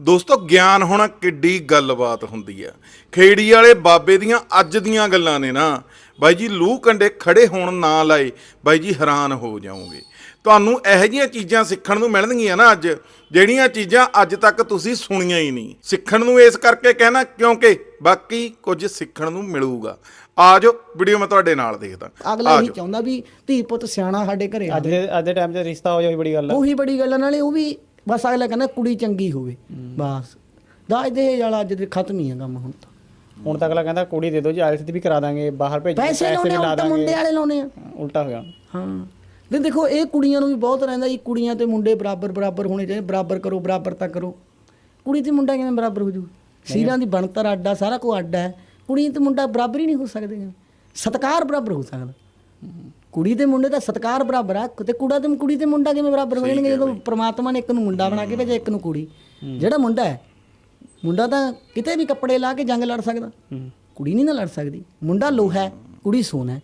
ਦੋਸਤੋ ਗਿਆਨ ਹੋਣਾ ਕਿੱਡੀ ਗੱਲਬਾਤ ਹੁੰਦੀ ਆ ਖੇੜੀ ਵਾਲੇ ਬਾਬੇ ਦੀਆਂ ਅੱਜ ਦੀਆਂ ਗੱਲਾਂ ਨੇ ਨਾ। ਬਾਈ ਜੀ ਲੂ ਕੰਡੇ ਖੜੇ ਹੋਣ ਨਾ ਲਾਏ ਬਾਈ ਜੀ ਹੈਰਾਨ ਹੋ ਜਾਓਗੇ। ਤੁਹਾਨੂੰ ਇਹੋ ਜਿਹੀਆਂ ਚੀਜ਼ਾਂ ਸਿੱਖਣ ਨੂੰ ਮਿਲਣਗੀਆਂ ਨਾ ਅੱਜ ਜਿਹੜੀਆਂ ਚੀਜ਼ਾਂ ਅੱਜ ਤੱਕ ਤੁਸੀਂ ਸੁਣੀਆਂ ਹੀ ਨਹੀਂ। ਸਿੱਖਣ ਨੂੰ ਇਸ ਕਰਕੇ ਕਹਿਣਾ ਕਿਉਂਕਿ ਬਾਕੀ ਕੁਝ ਸਿੱਖਣ ਨੂੰ ਮਿਲੂਗਾ। ਆਜੋ ਵੀਡੀਓ ਮੈਂ ਤੁਹਾਡੇ ਨਾਲ ਦੇਖਦਾ। ਅਗਲਾ ਇਹੀ ਚਾਹੁੰਦਾ ਵੀ ਧੀ ਪੁੱਤ ਸਿਆਣਾ ਸਾਡੇ ਘਰੇ ਅੱਜ ਦੇ ਅੱਜ ਦੇ ਟਾਈਮ 'ਚ ਰਿਸ਼ਤਾ ਹੋ ਜਾਵੇ ਬੜੀ ਗੱਲ ਆ। ਉਹੀ ਬੜੀ ਗੱਲ ਆ, ਨਾਲੇ ਉਹ ਵੀ ਬਸ ਅਗਲਾ ਕਹਿੰਦਾ ਕੁੜੀ ਚੰਗੀ ਹੋਵੇ ਬਸ। ਦਾਜ ਦੇ ਵਾਲਾ ਅੱਜ ਦੇ ਖਤਮ ਹੀ ਆ ਕੰਮ ਹੁਣ ਤਾਂ। ਹੁਣ ਤੱਕ ਅਗਲਾ ਕਹਿੰਦਾ ਕੁੜੀ ਦੇ ਦਿਓ ਜੀ ਆਇਲਸ ਦੀ ਵੀ ਕਰਾ ਦਾਂਗੇ ਬਾਹਰ ਭੇਜ ਪੈਸੇ ਲਾਉਣੇ ਉਲਟਾ ਮੁੰਡੇ ਵਾਲੇ ਲਾਉਣੇ ਆ। ਉਲਟਾ ਹੋ ਗਿਆ। ਹਾਂ। ਤੇ ਦੇਖੋ ਇਹ ਕੁੜੀਆਂ ਨੂੰ ਵੀ ਬਹੁਤ ਰਹਿੰਦਾ ਜੀ ਕੁੜੀਆਂ ਤੇ ਮੁੰਡੇ ਬਰਾਬਰ ਬਰਾਬਰ ਹੋਣੇ ਚਾਹੀਦੇ ਬਰਾਬਰ ਕਰੋ ਬਰਾਬਰ ਤਾਂ ਕਰੋ। ਕੁੜੀ ਤੇ ਮੁੰਡਾ ਕਿਵੇਂ ਬਰਾਬਰ ਹੋ ਜੂ? ਸੀਰਾਂ ਦੀ ਬਣਤਰ ਅੱਡਾ ਸਾਰਾ ਕੁਝ ਅੱਡਾ ਹੈ ਕੁੜੀ ਤੇ ਮੁੰਡਾ ਬਰਾਬਰ ਹੀ ਨਹੀਂ ਹੋ ਸਕਦੇ। ਸਤਕਾਰ ਬਰਾਬਰ ਹੋ ਸਕਦਾ। ਕੁੜੀ ਤੇ ਮੁੰਡੇ ਦਾ ਸਤਕਾਰ ਬਰਾਬਰ ਆ ਤੇ ਕੁੜਾ ਤੇ ਕੁੜੀ ਤੇ ਮੁੰਡਾ ਕਿਵੇਂ ਬਰਾਬਰ ਹੋ ਜਾਣਗੇ ਜਦੋਂ ਪ੍ਰਮਾਤਮਾ ਨੇ ਇੱਕ ਨੂੰ ਮੁੰਡਾ ਬਣਾ ਕੇ ਭੇਜਿਆ ਇੱਕ ਨੂੰ ਕੁੜੀ। ਜਿਹੜਾ ਮੁੰਡਾ ਹੈ ਮੁੰਡਾ ਤਾਂ ਕਿਤੇ ਵੀ ਕੱਪੜੇ ਲਾ ਕੇ ਜੰਗ ਲੜ ਸਕਦਾ। ਕੁੜੀ ਨਹੀਂ ਨਾ ਲੜ ਸਕਦੀ। ਮੁੰਡਾ ਲੋਹਾ ਹੈ ਕੁੜੀ ਸੋਨਾ ਹੈ।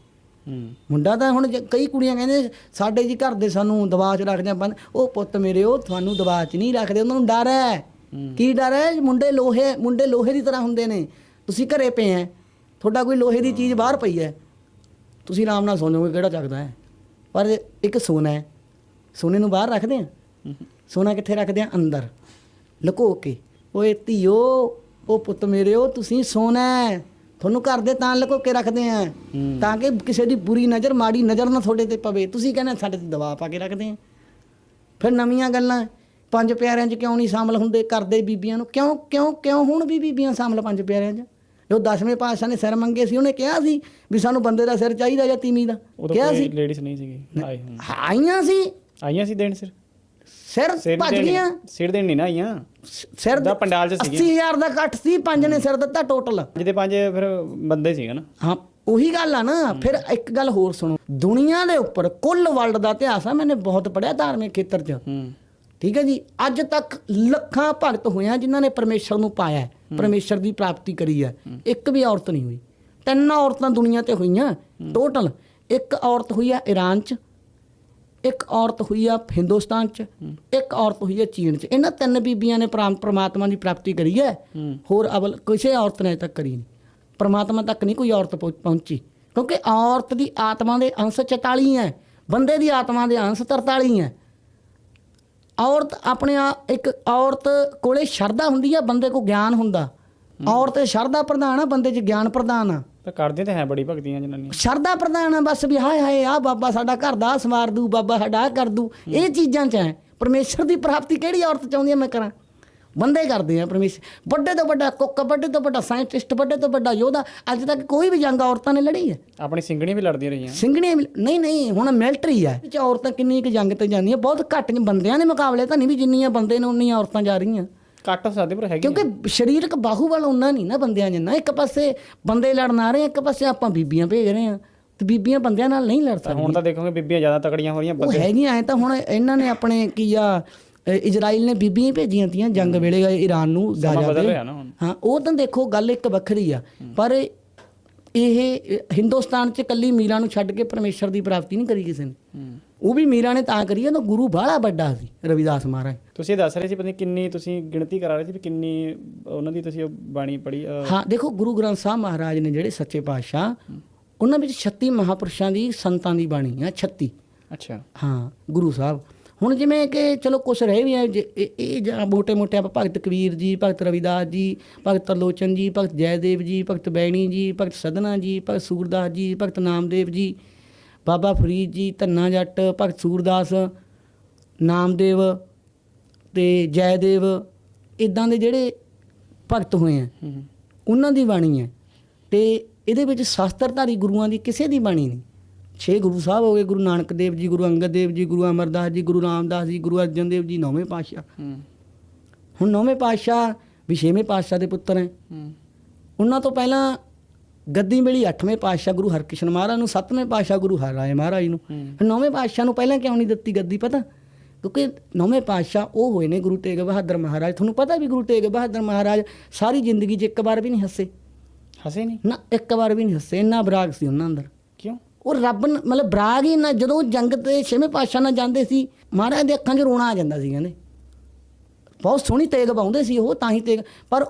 ਮੁੰਡਾ ਤਾਂ ਹੁਣ ਕਈ ਕੁੜੀਆਂ ਕਹਿੰਦੇ ਸਾਡੇ ਜੀ ਘਰ ਦੇ ਸਾਨੂੰ ਦਬਾਅ 'ਚ ਰੱਖਦੇ ਆ ਬੰਦ ਉਹ ਪੁੱਤ ਮੇਰੇ ਉਹ ਤੁਹਾਨੂੰ ਦਬਾਅ 'ਚ ਨਹੀਂ ਰੱਖਦੇ ਉਹਨਾਂ ਨੂੰ ਡਰ ਹੈ। ਕੀ ਡਰ ਹੈ? ਮੁੰਡੇ ਲੋਹੇ ਮੁੰਡੇ ਲੋਹੇ ਦੀ ਤਰ੍ਹਾਂ ਹੁੰਦੇ ਨੇ। ਤੁਸੀਂ ਘਰੇ ਪਏ ਆ ਤੁਹਾਡਾ ਕੋਈ ਲੋਹੇ ਦੀ ਚੀਜ਼ ਬਾਹਰ ਪਈ ਹੈ। ਤੁਸੀਂ ਆਰਾਮ ਨਾਲ ਸੌਂਜੋਗੇ ਕਿਹੜਾ ਚੱਕਦਾ ਹੈ? ਪਰ ਇੱਕ ਸੋਨਾ ਹੈ। ਸੋਨੇ ਨੂੰ ਬਾਹਰ ਰੱਖਦੇ ਆ ਸੋਨਾ ਕਿੱਥੇ ਰੱਖਦੇ ਆ ਅੰਦਰ। ਲੁਕੋ ਕੇ। ਓਏ ਧੀਓ ਉਹ ਪੁੱਤ ਮੇਰੇ ਉਹ ਤੁਸੀਂ ਸੋਨਾ ਹੈ। ਤੁਹਾਨੂੰ ਘਰ ਦੇ ਤਾਂ ਲੁਕੋ ਕੇ ਰੱਖਦੇ ਆ ਤਾਂ ਕਿ ਕਿਸੇ ਦੀ ਬੁਰੀ ਨਜ਼ਰ ਮਾੜੀ ਨਜ਼ਰ ਨਾ ਤੁਹਾਡੇ ਤੇ ਪਵੇ। ਤੁਸੀਂ ਕਹਿੰਦੇ ਸਾਡੇ ਤੇ ਦਬਾਅ ਪਾ ਕੇ ਰੱਖਦੇ ਆ ਫਿਰ ਨਵੀਆਂ ਗੱਲਾਂ। ਪੰਜ ਪਿਆਰਿਆਂ 'ਚ ਕਿਉਂ ਨਹੀਂ ਸ਼ਾਮਲ ਹੁੰਦੇ? ਕਰਦੇ ਬੀਬੀਆਂ ਨੂੰ ਕਿਉਂ ਕਿਉਂ ਕਿਉਂ ਹੁਣ ਵੀ ਬੀਬੀਆਂ ਸ਼ਾਮਲ ਪੰਜ ਪਿਆਰਿਆਂ 'ਚ? ਜੋ ਦਸਵੇਂ ਪਾਤਸ਼ਾਹ ਨੇ ਸਿਰ ਮੰਗੇ ਸੀ ਉਹਨੇ ਕਿਹਾ ਸੀ ਵੀ ਸਾਨੂੰ ਬੰਦੇ ਦਾ ਸਿਰ ਚਾਹੀਦਾ ਜਾਂ ਤੀਵੀਂ ਦਾ। ਕਿਹਾ ਸੀ। ਲੇਡੀਜ਼ ਨਹੀਂ ਸੀਗੀ। ਆਈਆਂ ਸੀ। ਆਈਆਂ ਸੀ ਦੇਣ ਸਿਰ? ਸਿਰ ਭੱਜ ਗਈਆਂ। ਸਿਰ ਦੇਣ ਨਹੀਂ ਨਾ ਆਈਆਂ? ਸਿਰ ਦਾ ਪੰਡਾਲ 'ਚ ਸੀਗੀ 80000 ਦਾ ਕੱਟ ਸੀ ਪੰਜ ਨੇ ਸਿਰ ਦਿੱਤਾ ਟੋਟਲ ਅੱਜ ਦੇ ਪੰਜ ਫਿਰ ਬੰਦੇ ਸੀਗਾ ਨਾ। ਹਾਂ ਉਹੀ ਗੱਲ ਆ ਨਾ। ਫਿਰ ਇੱਕ ਗੱਲ ਹੋਰ ਸੁਣੋ। ਦੁਨੀਆ ਦੇ ਉੱਪਰ ਕੁੱਲ ਵਰਲਡ ਦਾ ਇਤਿਹਾਸ ਆ ਮੈਨੇ ਬਹੁਤ ਪੜਿਆ ਧਾਰਮਿਕ ਖੇਤਰ 'ਚ। ਹੂੰ। ਠੀਕ ਹੈ ਜੀ ਅੱਜ ਤੱਕ ਲੱਖਾਂ ਭਗਤ ਹੋਏ ਆ ਜਿਨ੍ਹਾਂ ਨੇ ਪਰਮੇਸ਼ਰ ਨੂੰ ਪਾਇਆ ਪਰਮੇਸ਼ਰ ਦੀ ਪ੍ਰਾਪਤੀ ਕਰੀ ਹੈ। ਇੱਕ ਵੀ ਔਰਤ ਨਹੀਂ ਹੋਈ। ਤਿੰਨ ਔਰਤਾਂ ਦੁਨੀਆ ਤੇ ਹੋਈਆਂ ਟੋਟਲ ਇੱਕ ਔਰਤ ਹੋਈ ਆ ਈਰਾਨ 'ਚ ਇੱਕ ਔਰਤ ਹੋਈ ਆ ਹਿੰਦੁਸਤਾਨ 'ਚ ਇੱਕ ਔਰਤ ਹੋਈ ਆ ਚੀਨ 'ਚ। ਇਹਨਾਂ ਤਿੰਨ ਬੀਬੀਆਂ ਨੇ ਪ੍ਰਾਮ- ਪ੍ਰਮਾਤਮਾ ਦੀ ਪ੍ਰਾਪਤੀ ਕਰੀ ਹੈ। ਹੋਰ ਅਵਲ ਕਿਸੇ ਔਰਤ ਨੇ ਤੱਕ ਕਰੀ ਨਹੀਂ। ਪ੍ਰਮਾਤਮਾ ਤੱਕ ਨਹੀਂ ਕੋਈ ਔਰਤ ਪਹੁੰ- ਪਹੁੰਚੀ। ਕਿਉਂਕਿ ਔਰਤ ਦੀ ਆਤਮਾ ਦੇ ਅੰਸ਼ 44 ਹੈ। ਬੰਦੇ ਦੀ ਆਤਮਾ ਦੇ ਅੰਸ਼ 43 ਹੈ। ਔਰਤ ਆਪਣੇ ਆਪ ਇੱਕ ਔਰਤ ਕੋਲੇ ਸ਼ਰਧਾ ਹੁੰਦੀ ਆ ਬੰਦੇ ਕੋ ਗਿਆਨ ਹੁੰਦਾ। ਔਰਤ ਸ਼ਰਧਾ ਪ੍ਰਧਾਨ ਆ ਬੰਦੇ 'ਚ ਗਿਆਨ ਪ੍ਰਧਾਨ ਆ। ਤਾਂ ਕਰਦੇ ਤਾਂ ਹੈ ਬੜੀ ਭਗਤੀਆਂ ਜਨਾਨੀਆਂ। ਸ਼ਰਧਾ ਪ੍ਰਧਾਨ ਆ ਬਸ ਵੀ ਹਾਏ ਹਾਏ ਆ ਬਾਬਾ ਸਾਡਾ ਘਰ ਦਾ ਸਵਾਰ ਦੂ ਬਾਬਾ ਸਾਡਾ ਕਰ ਦੂ ਇਹ ਚੀਜ਼ਾਂ 'ਚ ਹੈ। ਪਰਮੇਸ਼ਰ ਦੀ ਪ੍ਰਾਪਤੀ ਕਿਹੜੀ ਔਰਤ ਚਾਹੁੰਦੀ ਆ ਮੈਂ ਕਰਾਂ? ਬੰਦੇ ਕਰਦੇ ਆ ਪਰਮੇਸ਼ਰ। ਵੱਡੇ ਤੋਂ ਵੱਡਾ ਕੁੱਕ ਵੱਡੇ ਤੋਂ ਵੱਡਾ ਸਾਇੰਟਿਸਟ ਵੱਡੇ ਤੋਂ ਵੱਡਾ ਯੋਧਾ ਅੱਜ ਤੱਕ ਕੋਈ ਵੀ ਜੰਗ ਔਰਤਾਂ ਨੇ ਲੜੀ ਹੈ। ਆਪਣੀ ਸਿੰਗਣੀਆਂ ਵੀ ਲੜਦੀਆਂ ਰਹੀਆਂ। ਸਿੰਘਣੀਆਂ ਵੀ- ਨਹੀਂ ਨਹੀਂ ਹੁਣ ਮਿਲਟਰੀ ਹੈ। ਵਿੱਚ ਔਰਤਾਂ ਕਿੰਨੀ ਕੁ ਜੰਗ ਤੇ ਜਾਂਦੀਆਂ ਬਹੁਤ ਘੱਟ ਨੇ ਬੰਦਿਆਂ ਦੇ ਮੁਕਾਬਲੇ ਤਾਂ ਨਹੀਂ ਵੀ ਜਿੰਨੀਆਂ ਬੰਦੇ ਨੇ ਉਨੀਆਂ ਔਰਤਾਂ ਜਾ ਰਹੀਆਂ। ਘੱਟ ਸਕਦੇ ਪਰ ਹੈਗੀ ਕਿਉਂਕਿ ਸਰੀਰਕ ਬਾਹੂਬਲ ਉਹਨਾਂ ਨਹੀਂ ਨਾ ਬੰਦਿਆਂ ਜਿੰਨਾ ਇੱਕ ਪਾਸੇ ਬੰਦੇ ਲੜਨ ਆ ਰਹੇ ਆ, ਇੱਕ ਪਾਸੇ ਆਪਾਂ ਬੀਬੀਆਂ ਭੇਜ ਰਹੇ ਆ ਤੇ ਬੀਬੀਆਂ ਬੰਦਿਆਂ ਨਾਲ ਨਹੀਂ ਲੜ ਸਕਦੀਆਂ ਹੁਣ ਤਾਂ ਦੇਖੋਗੇ ਬੀਬੀਆਂ ਜ਼ਿਆਦਾ ਤਕੜੀਆਂ ਹੋ ਰਹੀਆਂ ਉਹ ਹੈਗੀਆਂ ਐ ਤਾਂ ਹੁਣ ਇਹਨਾਂ ਨੇ ਆਪਣੇ ਕੀ ਆ ਇਜ਼ਰਾਈਲ ਨੇ ਬੀਬੀਆਂ ਭੇਜੀਆਂ ਤੀਆਂ ਜੰਗ ਵੇਲੇ ਇਰਾਨ ਨੂੰ ਗਾਜ਼ਾ ਹੁਣ। ਹਾਂ ਉਹ ਤਾਂ ਦੇਖੋ ਗੱਲ ਇੱਕ ਵੱਖਰੀ ਆ। ਪਰ ਇਹ ਹਿੰਦੁਸਤਾਨ 'ਚ ਕੱਲੀ ਮੀਰਾ ਨੂੰ ਛੱਡ ਕੇ ਪਰਮੇਸ਼ਰ ਦੀ ਪ੍ਰਾਪਤੀ ਨਹੀਂ ਕਰੀ ਕਿਸੇ ਨੇ। ਉਹ ਵੀ ਮੀਰਾ ਨੇ ਤਾਂ ਕਰੀ ਉਹ ਗੁਰੂ ਬਾਹਲਾ ਵੱਡਾ ਸੀ ਰਵਿਦਾਸ ਮਹਾਰਾਜ। ਤੁਸੀਂ ਦੱਸ ਰਹੇ ਸੀ ਪਤਾ ਨਹੀਂ ਕਿੰਨੀ ਤੁਸੀਂ ਗਿਣਤੀ ਕਰਾ ਰਹੇ ਸੀ ਵੀ ਕਿੰਨੀ ਉਹਨਾਂ ਦੀ ਤੁਸੀਂ ਬਾਣੀ ਪੜ੍ਹੀ ਹਾਂ ਦੇਖੋ ਗੁਰੂ ਗ੍ਰੰਥ ਸਾਹਿਬ ਮਹਾਰਾਜ ਨੇ ਜਿਹੜੇ ਸੱਚੇ ਪਾਤਸ਼ਾਹ ਉਹਨਾਂ ਵਿੱਚ 36 ਮਹਾਪੁਰਸ਼ਾਂ ਦੀ ਸੰਤਾਂ ਦੀ ਬਾਣੀ ਆ 36 ਅੱਛਾ। ਹਾਂ ਗੁਰੂ ਸਾਹਿਬ। ਹੁਣ ਜਿਵੇਂ ਕਿ ਚਲੋ ਕੁਛ ਰਹੇ ਵੀ ਆ ਇਹ ਜਾਂ ਮੋਟੇ ਮੋਟੇ ਆਪ ਭਗਤ ਕਬੀਰ ਜੀ ਭਗਤ ਰਵਿਦਾਸ ਜੀ ਭਗਤ ਲੋਚਨ ਜੀ ਭਗਤ ਜੈਦੇਵ ਜੀ ਭਗਤ ਬੈਣੀ ਜੀ ਭਗਤ ਸਦਨਾ ਜੀ ਭਗਤ ਸੂਰਦਾਸ ਜੀ ਭਗਤ ਨਾਮਦੇਵ ਜੀ ਬਾਬਾ ਫਰੀਦ ਜੀ ਧੰਨਾ ਜੱਟ ਭਗਤ ਸੂਰਦਾਸ ਨਾਮਦੇਵ ਤੇ ਜੈਦੇਵ ਇਦਾਂ ਦੇ ਜਿਹੜੇ ਭਗਤ ਹੋਏ ਆ ਉਹਨਾਂ ਦੀ ਬਾਣੀ ਹੈ ਤੇ ਇਹਦੇ ਵਿੱਚ ਸ਼ਾਸਤਰਧਾਰੀ ਗੁਰੂਆਂ ਦੀ ਕਿਸੇ ਦੀ ਬਾਣੀ ਨਹੀਂ। ਛੇ ਗੁਰੂ ਸਾਹਿਬ ਹੋ ਗਏ ਗੁਰੂ ਨਾਨਕ ਦੇਵ ਜੀ ਗੁਰੂ ਅੰਗਦ ਦੇਵ ਜੀ ਗੁਰੂ ਅਮਰਦਾਸ ਜੀ ਗੁਰੂ ਰਾਮਦਾਸ ਜੀ ਗੁਰੂ ਅਰਜਨ ਦੇਵ ਜੀ ਨੌਵੇਂ ਪਾਤਸ਼ਾਹ। ਹੁਣ ਨੌਵੇਂ ਪਾਤਸ਼ਾਹ ਵੀ ਛੇਵੇਂ ਪਾਤਸ਼ਾਹ ਦੇ ਪੁੱਤਰ ਹੈ। ਉਹਨਾਂ ਤੋਂ ਪਹਿਲਾਂ ਗੱਦੀ ਮਿਲੀ ਅੱਠਵੇਂ ਪਾਤਸ਼ਾਹ ਗੁਰੂ ਹਰਕ੍ਰਿਸ਼ਨ ਮਹਾਰਾਜ ਨੂੰ ਸੱਤਵੇਂ ਪਾਤਸ਼ਾਹ ਗੁਰੂ ਹਰਿਰਾਏ ਮਹਾਰਾਜ ਨੂੰ। ਨੌਵੇਂ ਪਾਤਸ਼ਾਹ ਨੂੰ ਪਹਿਲਾਂ ਕਿਉਂ ਨਹੀਂ ਦਿੱਤੀ ਗੱਦੀ ਪਤਾ? ਕਿਉਂਕਿ ਨੌਵੇਂ ਪਾਤਸ਼ਾਹ ਉਹ ਹੋਏ ਨੇ ਗੁਰੂ ਤੇਗ ਬਹਾਦਰ ਮਹਾਰਾਜ। ਤੁਹਾਨੂੰ ਪਤਾ ਵੀ ਗੁਰੂ ਤੇਗ ਬਹਾਦਰ ਮਹਾਰਾਜ ਸਾਰੀ ਜ਼ਿੰਦਗੀ 'ਚ ਇੱਕ ਵਾਰ ਵੀ ਨਹੀਂ ਹੱਸੇ। ਹਸੇ ਨਹੀਂ? ਨਾ ਇੱਕ ਵਾਰ ਵੀ ਨਹੀਂ ਹੱਸੇ ਇੰਨਾ ਬਰਾਗ ਸੀ ਉਹਨਾਂ ਅੰਦਰ। ਉਹ ਰੱਬ ਮਤਲਬ ਬਰਾਗ ਹੀ ਨਾ, ਜਦੋਂ ਜੰਗ ਤੇ ਛੇਵੇਂ ਪਾਤਸ਼ਾਹ ਨਾਲ ਜਾਂਦੇ ਸੀ, ਮਹਾਰਾਜ ਦੇ ਅੱਖਾਂ 'ਚ ਰੋਣਾ ਆ ਜਾਂਦਾ ਸੀ ਕਹਿੰਦੇ। ਬਹੁਤ ਸੋਹਣੀ ਤੇਗ ਪਾਉਂਦੇ ਸੀ ਉਹ, ਤਾਂ ਹੀ ਤੇਗ, ਪਰ